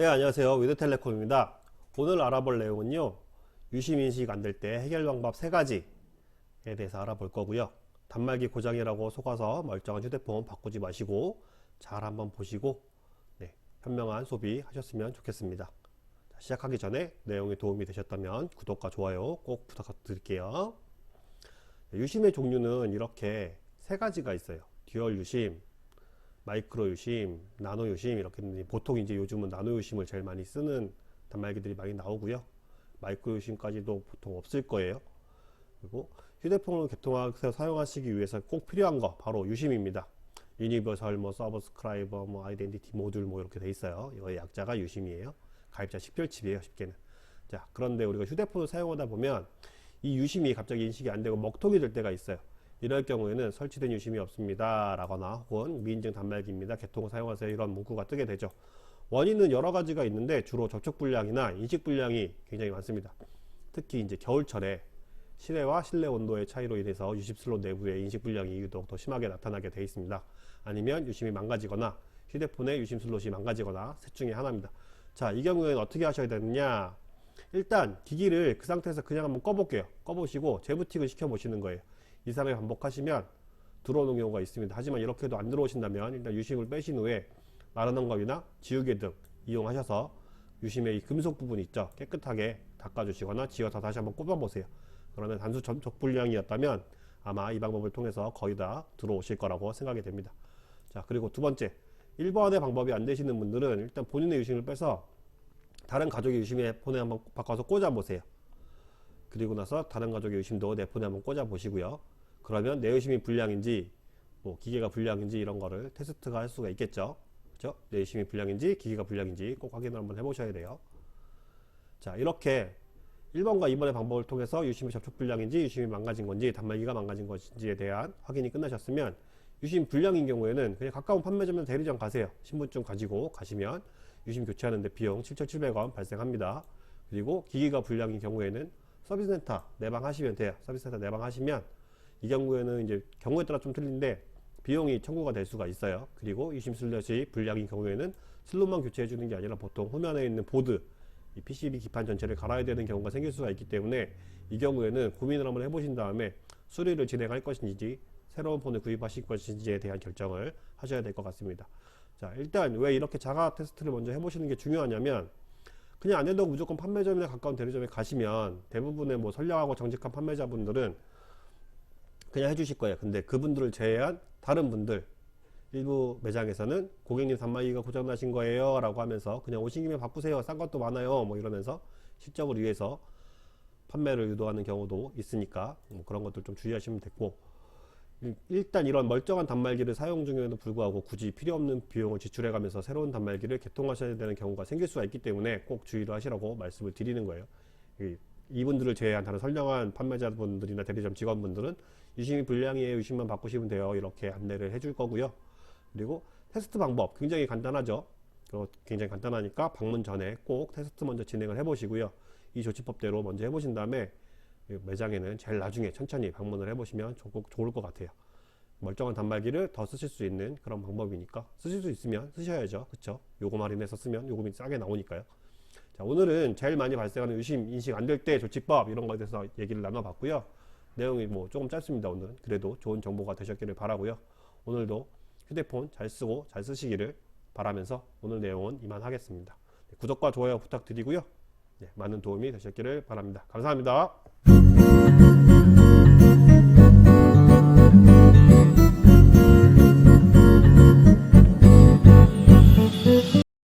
네, 안녕하세요. 위드텔레콤입니다. 오늘 알아볼 내용은요. 유심인식 안 될 때 해결 방법 세 가지에 대해서 알아볼 거고요. 단말기 고장이라고 속아서 멀쩡한 휴대폰 바꾸지 마시고 잘 한번 보시고 네, 현명한 소비 하셨으면 좋겠습니다. 자, 시작하기 전에 내용이 도움이 되셨다면 구독과 좋아요 꼭 부탁드릴게요. 네, 유심의 종류는 이렇게 세 가지가 있어요. 듀얼 유심, 마이크로 유심, 나노 유심 이렇게 보통 이제 요즘은 나노 유심을 제일 많이 쓰는 단말기들이 많이 나오고요. 마이크로 유심까지도 보통 없을 거예요. 그리고 휴대폰을 개통해서 사용하시기 위해서 꼭 필요한 거 바로 유심입니다. 유니버설 뭐 서브스크라이버 뭐 아이덴티티 모듈 뭐 이렇게 돼 있어요. 이거의 약자가 유심이에요. 가입자 식별칩이에요. 쉽게는. 자, 그런데 우리가 휴대폰을 사용하다 보면 이 유심이 갑자기 인식이 안 되고 먹통이 될 때가 있어요. 이럴 경우에는 설치된 유심이 없습니다. 라거나 혹은 미인증 단말기입니다. 개통을 사용하세요. 이런 문구가 뜨게 되죠. 원인은 여러 가지가 있는데 주로 접촉 불량이나 인식 불량이 굉장히 많습니다. 특히 이제 겨울철에 실내와 실내 온도의 차이로 인해서 유심 슬롯 내부의 인식 불량이 유독 더 심하게 나타나게 되어 있습니다. 아니면 유심이 망가지거나 휴대폰의 유심 슬롯이 망가지거나 셋 중에 하나입니다. 자, 이 경우에는 어떻게 하셔야 되느냐? 일단 기기를 그 상태에서 그냥 한번 꺼볼게요. 꺼보시고 재부팅을 시켜보시는 거예요. 이상을 반복하시면 들어오는 경우가 있습니다. 하지만 이렇게 해도 안 들어오신다면 일단 유심을 빼신 후에 마른 엉겁이나 지우개 등 이용하셔서 유심의 이 금속 부분 있죠. 깨끗하게 닦아주시거나 지워서 다시 한번 꼽아보세요. 그러면 단수 접촉 불량이었다면 아마 이 방법을 통해서 거의 다 들어오실 거라고 생각이 됩니다. 자, 그리고 두 번째. 1번의 방법이 안 되시는 분들은 일단 본인의 유심을 빼서 다른 가족의 유심에 폰에 한번 바꿔서 꽂아 보세요. 그리고 나서 다른 가족의 유심도 내 폰에 한번 꽂아 보시고요. 그러면 내 유심이 불량인지 뭐 기계가 불량인지 이런 거를 테스트가 할 수가 있겠죠. 그죠? 내 유심이 불량인지 기계가 불량인지 꼭 확인을 한번 해보셔야 돼요. 자 이렇게 1번과 2번의 방법을 통해서 유심이 접촉 불량인지 유심이 망가진 건지 단말기가 망가진 것인지에 대한 확인이 끝나셨으면 유심 불량인 경우에는 그냥 가까운 판매점이나 대리점 가세요. 신분증 가지고 가시면 유심 교체하는데 비용 7,700원 발생합니다. 그리고 기기가 불량인 경우에는 서비스 센터 내방하시면 돼요. 서비스 센터 내방하시면 이 경우에는 이제 경우에 따라 좀 틀린데 비용이 청구가 될 수가 있어요. 그리고 유심 슬롯이 불량인 경우에는 슬롯만 교체해 주는 게 아니라 보통 후면에 있는 보드 이 PCB 기판 전체를 갈아야 되는 경우가 생길 수가 있기 때문에 이 경우에는 고민을 한번 해보신 다음에 수리를 진행할 것인지 새로운 폰을 구입하실 것인지에 대한 결정을 하셔야 될 것 같습니다. 자, 일단 왜 이렇게 자가 테스트를 먼저 해보시는 게 중요하냐면 그냥 안 된다고 무조건 판매점이나 가까운 대리점에 가시면 대부분의 뭐 선량하고 정직한 판매자분들은 그냥 해주실 거예요. 근데 그분들을 제외한 다른 분들 일부 매장에서는 고객님 단말기가 고장 나신 거예요 라고 하면서 그냥 오신 김에 바꾸세요. 싼 것도 많아요. 뭐 이러면서 실적을 위해서 판매를 유도하는 경우도 있으니까 뭐 그런 것들 좀 주의하시면 됐고 일단 이런 멀쩡한 단말기를 사용 중에도 불구하고 굳이 필요 없는 비용을 지출해 가면서 새로운 단말기를 개통하셔야 되는 경우가 생길 수가 있기 때문에 꼭 주의를 하시라고 말씀을 드리는 거예요 이- 이분들을 제외한 다른 선량한 판매자분들이나 대리점 직원분들은 유심이 불량이에요 유심만 바꾸시면 돼요 이렇게 안내를 해줄 거고요 그리고 테스트 방법 굉장히 간단하죠. 어, 굉장히 간단하니까 방문 전에 꼭 테스트 먼저 진행을 해보시고요. 이 조치법대로 먼저 해보신 다음에 이 매장에는 제일 나중에 천천히 방문을 해보시면 조- 좋을 것 같아요. 멀쩡한 단말기를 더 쓰실 수 있는 그런 방법이니까 쓰실 수 있으면 쓰셔야죠. 그쵸? 요금 할인해서 쓰면 요금이 싸게 나오니까요. 자, 오늘은 제일 많이 발생하는 유심 인식 안 될 때 조치법 이런 거에 대해서 얘기를 나눠봤고요. 내용이 뭐 조금 짧습니다. 오늘 그래도 좋은 정보가 되셨기를 바라고요. 오늘도 휴대폰 잘 쓰고 잘 쓰시기를 바라면서 오늘 내용은 이만 하겠습니다. 네, 구독과 좋아요 부탁드리고요. 네, 많은 도움이 되셨기를 바랍니다. 감사합니다.